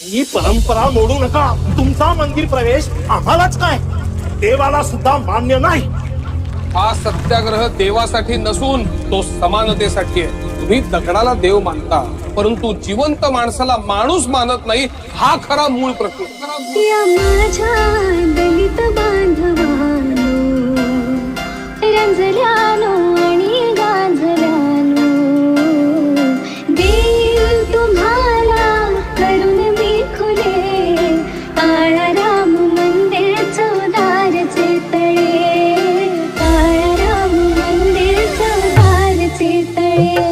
ही परंपरा मोडू नका. तुमचा मंदिर प्रवेश आम्हालाच काय? देवाला सुद्धा मान्य नाही. हा सत्याग्रह देवासाठी नसून तो समानतेसाठी आहे. तुम्ही दगडाला देव मानता परंतु जिवंत माणसाला माणूस मानत नाही हा खरा मूळ प्रश्न. सीते